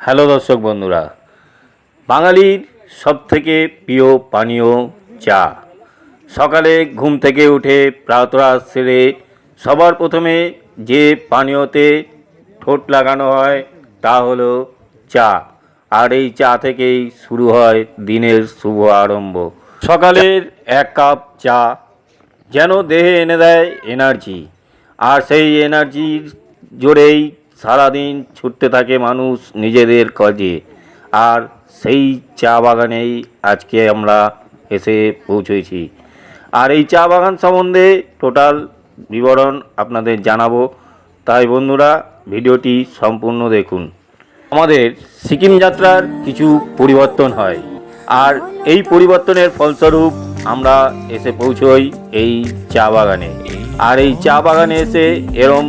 Hello দর্শক বন্ধুরা, বাঙালির সবথেকে প্রিয় পানীয় চা। সকালে ঘুম থেকে উঠে প্রাতরা সেরে সবার প্রথমে যে পানীয়তে ঠোঁট লাগানো হয় তা হলো চা। আর এই চা থেকেই শুরু হয় দিনের শুভ আরম্ভ। সকালের এক কাপ চা যেন দেহে এনে দেয় এনার্জি আর সেই এনার্জির জোরেই সারাদিন ছুটতে থাকে মানুষ নিজেদের কাজে। আর সেই চা বাগানেই আজকে আমরা এসে পৌঁছেছি। আর এই চা বাগান সম্বন্ধে টোটাল বিবরণ আপনাদের জানাব। তাই বন্ধুরা, ভিডিওটি সম্পূর্ণ দেখুন। আমাদের সিকিম যাত্রার কিছু পরিবর্তন হয়। আর এই পরিবর্তনের ফলস্বরূপ আমরা এসে পৌঁছই এই চা বাগানে। আর এই চা বাগানে এসে এরম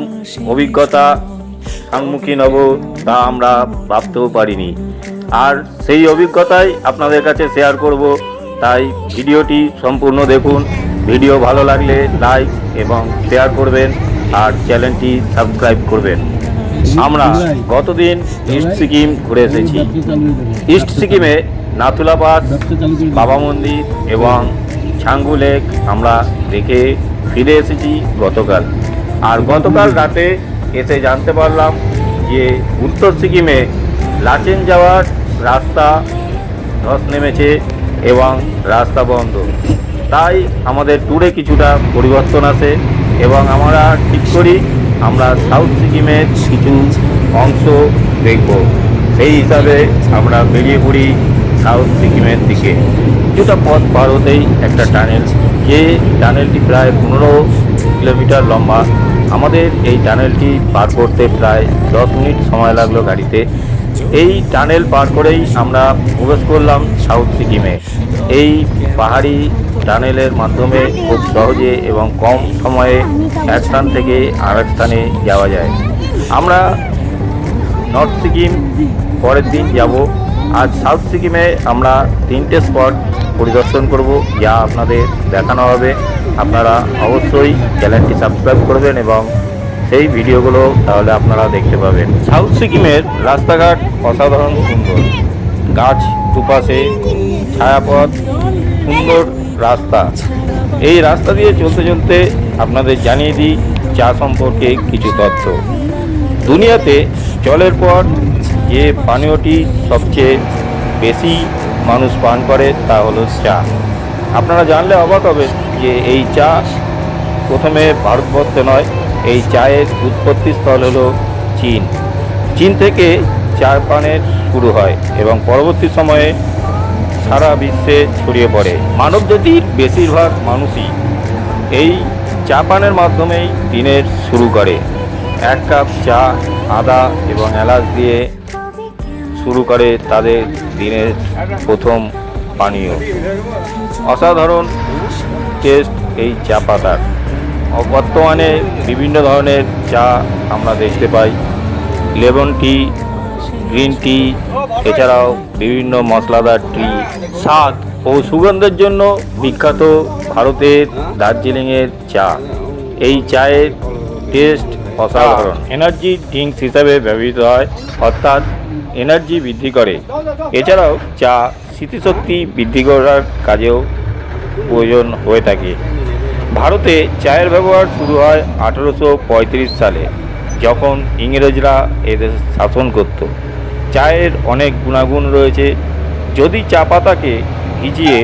অভিজ্ঞতা সম্মুখীন হব তা আমরা ভাবতেও পারিনি। আর সেই অভিজ্ঞতাই আপনাদের কাছে শেয়ার করব। তাই ভিডিওটি সম্পূর্ণ দেখুন। ভিডিও ভালো লাগলে লাইক এবং শেয়ার করবেন আর চ্যানেলটি সাবস্ক্রাইব করবেন। আমরা গতদিন ইস্ট সিকিম ঘুরে এসেছি। ইস্ট সিকিমে নাথুলা পাস বাবা মন্দির এবং ছাঙ্গু লেক আমরা দেখে ফিরে এসেছি গতকাল। আর গতকাল রাতে এসে জানতে পারলাম যে উত্তর সিকিমে লাচেন যাওয়ার রাস্তা ধস নেমেছে এবং রাস্তা বন্ধ। তাই আমাদের ট্যুরে কিছুটা পরিবর্তন আসে এবং আমরা ঠিক করি আমরা সাউথ সিকিমের কিছু অংশ দেখব। সেই হিসাবে আমরা বেরিয়ে পড়ি সাউথ সিকিমের দিকে। কিছুটা পথ পার হতেই একটা টানেল যে টানেলটি প্রায় পনেরো কিলোমিটার লম্বা। আমাদের এই টানেলটি পার করতে প্রায় দশ মিনিট সময় লাগল গাড়িতে। এই টানেল পার করেই আমরা প্রবেশ করলাম সাউথ সিকিমে। এই পাহাড়ি টানেলের মাধ্যমে খুব সহজে এবং কম সময়ে এক স্থান থেকে আরেক স্থানে যাওয়া যায়। আমরা নর্থ সিকিম পরের দিন যাব। আজ সাউথ সিকিমে আমরা তিনটে স্পট পরিদর্শন করব, যা আপনাদের দেখানো হবে। আপনারা অবশ্যই চ্যানেলটি সাবস্ক্রাইব করবেন এবং সেই ভিডিওগুলো তাহলে আপনারা দেখতে পাবেন। সাউথ সিকিমের রাস্তাঘাট অসাধারণ সুন্দর। গাছ দুপাশে, ছায়াপথ, সুন্দর রাস্তা। এই রাস্তা দিয়ে চলতে চলতে আপনাদের জানিয়ে দিই চা সম্পর্কে কিছু তথ্য। দুনিয়াতে জলের পর যে পানীয়টি সবচেয়ে বেশি মানুষ পান করে তা হলো চা। আপনারা জানলে অবাক হবেন যে এই চা প্রথমে ভারতবর্ষে নয়, এই চায়ের উৎপত্তি স্থল হলো চীন। চীন থেকে চা পানের শুরু হয় এবং পরবর্তী সময়ে সারা বিশ্বে ছড়িয়ে পড়ে। মানব মানবজাতির বেশিরভাগ মানুষই এই চা পানের মাধ্যমেই দিনের শুরু করে। এক কাপ চা, আদা এবং এলাচ দিয়ে শুরু করে তাদের দিনের প্রথম পানীয়। অসাধারণ টেস্ট এই চা পাতার। বর্তমানে বিভিন্ন ধরনের চা আমরা দেখতে পাই। লেমন টি, গ্রিন টি, এছাড়াও বিভিন্ন মশলাদার টি। স্বাদ ও সুগন্ধের জন্য বিখ্যাত ভারতের দার্জিলিংয়ের চা। এই চায়ের টেস্ট অসাধারণ। এনার্জি ড্রিঙ্কস হিসাবে ব্যবহৃত হয়, অর্থাৎ এনার্জি বৃদ্ধি করে। এছাড়াও চা স্মৃতিশক্তি বৃদ্ধি করার কাজেও প্রয়োজন হয়ে থাকে। ভারতে চায়ের ব্যবহার শুরু হয় আঠেরোশো সালে, যখন ইংরেজরা এদেশে শাসন করত। চায়ের অনেক গুণাগুণ রয়েছে। যদি চা পাতাকে ভিজিয়ে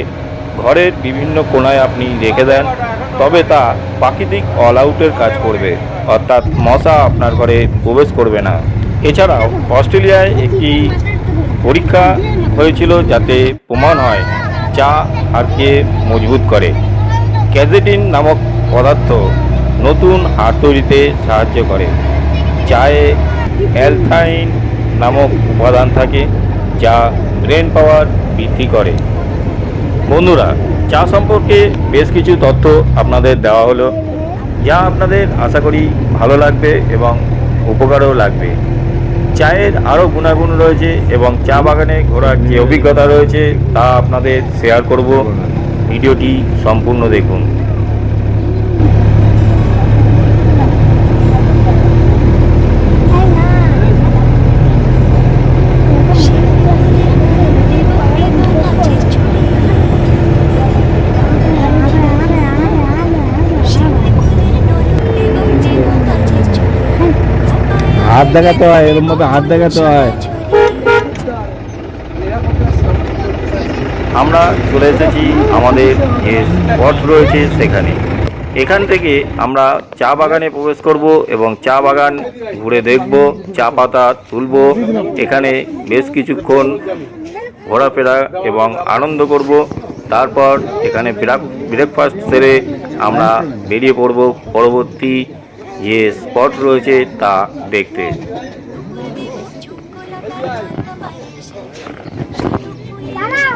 ঘরের বিভিন্ন কোণায় আপনি রেখে দেন, তবে তা প্রাকৃতিক অল আউটের কাজ করবে, অর্থাৎ মশা আপনার ঘরে প্রবেশ করবে না। এছাড়াও অস্ট্রেলিয়ায় একটি পরীক্ষা হয়েছিল যাতে প্রমাণ হয় চা হাড়কে মজবুত করে। ক্যাজেটিন নামক পদার্থ নতুন হাড় তৈরিতে সাহায্য করে চায়ে অ্যালথাইন নামক উপাদান থাকে যা ব্রেন পাওয়ার বৃদ্ধি করে। বন্ধুরা, চা সম্পর্কে বেশ কিছু তথ্য আপনাদের দেওয়া হলো, যা আপনাদের আশা করি ভালো লাগবে এবং উপকারও লাগবে। চায়ের আরও গুণাগুণ রয়েছে এবং চা বাগানে ঘোরার যে অভিজ্ঞতা রয়েছে তা আপনাদের শেয়ার করব। ভিডিওটি সম্পূর্ণ দেখুন। হাত দেখাতে হয় এরকম ভাবে হাত দেখাতে হয়। আমরা চলে এসেছি, আমাদের যে স্পট রয়েছে সেখানে। এখান থেকে আমরা চা বাগানে প্রবেশ করব এবং চা বাগান ঘুরে দেখব, চা পাতা তুলব। এখানে বেশ কিছুক্ষণ ঘোরাফেরা এবং আনন্দ করব। তারপর এখানে ব্রেকফাস্ট সেরে আমরা বেরিয়ে পড়ব। পরবর্তী যে স্পট রয়েছে তা দেখতে। দাঁড়াও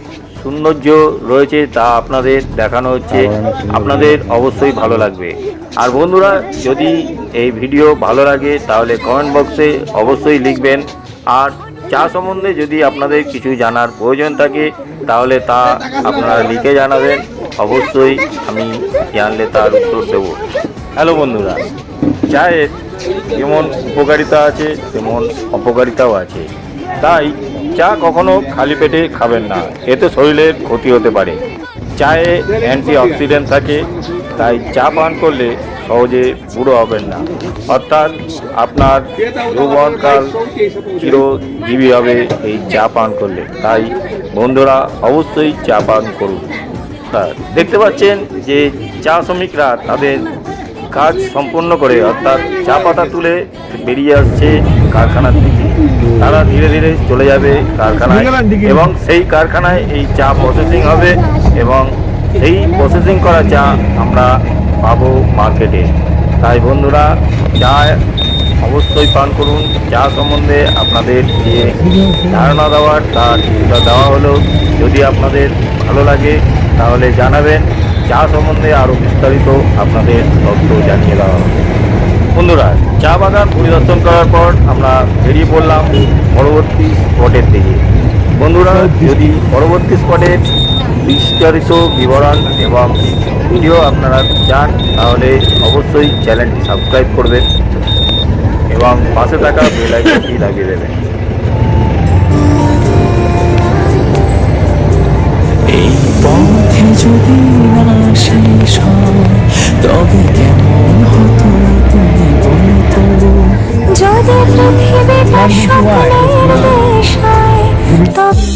সৌন্দর্য রয়েছে তা আপনাদের দেখানো হচ্ছে। আপনাদের অবশ্যই ভালো লাগবে। আর বন্ধুরা, যদি এই ভিডিও ভালো লাগে, তাহলে কমেন্ট বক্সে অবশ্যই লিখবেন। আর চা সম্বন্ধে যদি আপনাদের কিছু জানার প্রয়োজন থাকে, তাহলে তা আপনারা লিখে জানাবেন। অবশ্যই আমি জানলে তার উত্তর দেব। হ্যালো বন্ধুরা, চায়ের যেমন উপকারিতা আছে, তেমন অপকারিতাও আছে। তাই চা কখনো খালি পেটে খাবেন না। এতে শরীরের ক্ষতি হতে পারে। চায়ে অ্যান্টি অক্সিডেন্ট থাকে, তাই চা পান করলে সহজে বুড়ো হবেন না। অর্থাৎ আপনার যৌবনকাল চিরজীবী হবে এই চা পান করলে। তাই বন্ধুরা, অবশ্যই চা পান করুন। দেখতে পাচ্ছেন যে চা শ্রমিকরা তাদের কাজ সম্পূর্ণ করে অর্থাৎ চা পাতা তুলে বেরিয়ে আসছে কারখানার দিকে। তারা ধীরে ধীরে চলে যাবে কারখানায় এবং সেই কারখানায় এই চা প্রসেসিং হবে এবং সেই প্রসেসিং করা চা আমরা পাবো মার্কেটে। তাই বন্ধুরা চা অবশ্যই পান করুন। চা সম্বন্ধে আপনাদের যে ধারণা দেওয়ার তা কিছুটা দেওয়া হলো। যদি আপনাদের ভালো লাগে তাহলে জানাবেন। চা সম্বন্ধে আরও বিস্তারিত আপনাদের তথ্য জানিয়ে দেওয়া বন্ধুরা, চা বাগান পরিদর্শন করার পর আমরা বেরিয়ে পড়লাম পরবর্তী স্পটের দিকে। বন্ধুরা, যদি পরবর্তী স্পটের বিস্তারিত বিবরণ এবং ভিডিও আপনারা চান, তাহলে অবশ্যই চ্যানেলটি সাবস্ক্রাইব করবেন এবং পাশে থাকা বেল আইকনটি লাগিয়ে দেবেন। এই পথে যদি সেই হয় তবে কেমন হতো তুমি বলতো যদি পৃথিবীটা স্বপ্নের দেশ হয় তবে